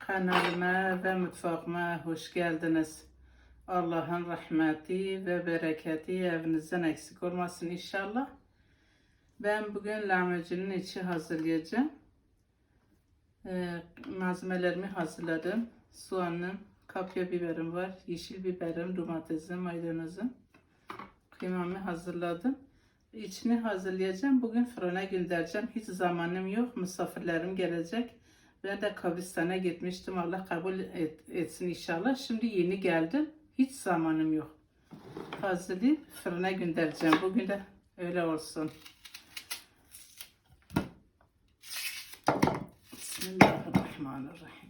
Kanalıma ve mutfağıma hoş geldiniz. Allah'ın rahmeti ve bereketi evinizden eksik olmasın inşallah. Ben bugün lahmacunun içi hazırlayacağım. Ee, malzemelerimi hazırladım. Soğanım, kapya biberim var, yeşil biberim, domatesim, maydanozum. Kıymamı hazırladım. İçini hazırlayacağım. Bugün fırına göndereceğim. Hiç zamanım yok. Misafirlerim gelecek. Ben de kabristan'a gitmiştim. Allah kabul et- etsin inşallah. Şimdi yeni geldim. Hiç zamanım yok. Hazırlayıp fırına göndereceğim. Bugün de öyle olsun. Bismillahirrahmanirrahim.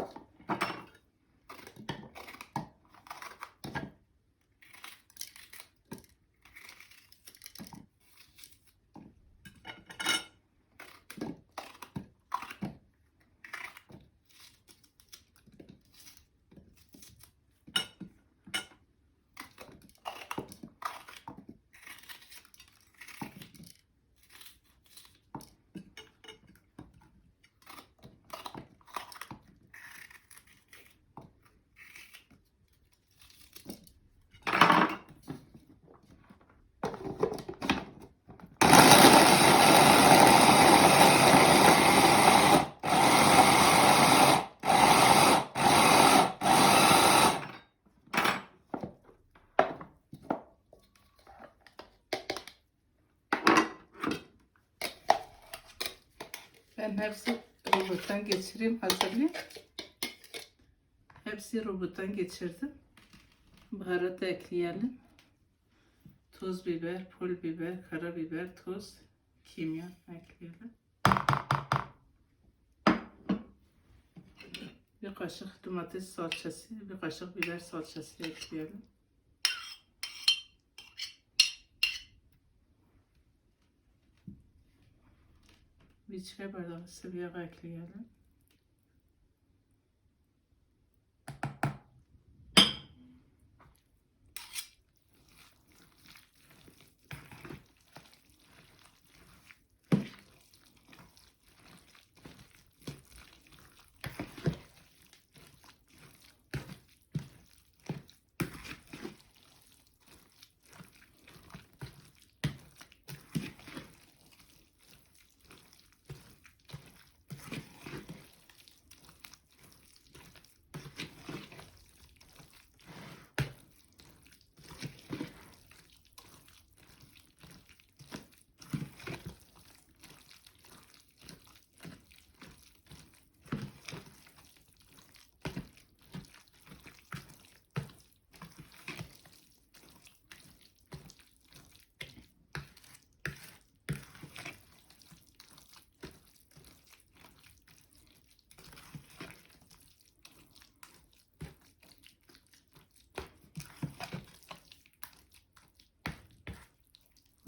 Ben hepsi robottan geçireyim hazırlayayım. Hepsi robottan geçirdim. Baharat ekleyelim. Tuz, biber, pul biber, karabiber, tuz, kimyon ekleyelim. Bir kaşık domates salçası, bir kaşık biber salçası ekleyelim. Bir çay bardağı sıvı yağ ekleyelim.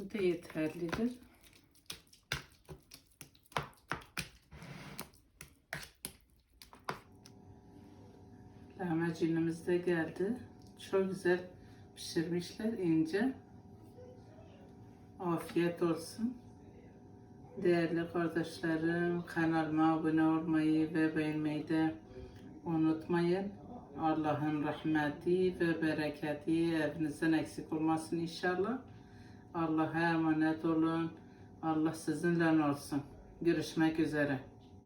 Bu da yeterlidir. Lahmacunumuz da geldi. Çok güzel pişirmişler ince. Afiyet olsun. Değerli kardeşlerim kanalıma abone olmayı ve beğenmeyi de unutmayın. Allah'ın rahmeti ve bereketi evinizden eksik olmasın inşallah. Allah'a emanet olun. Allah sizinle olsun. Görüşmek üzere.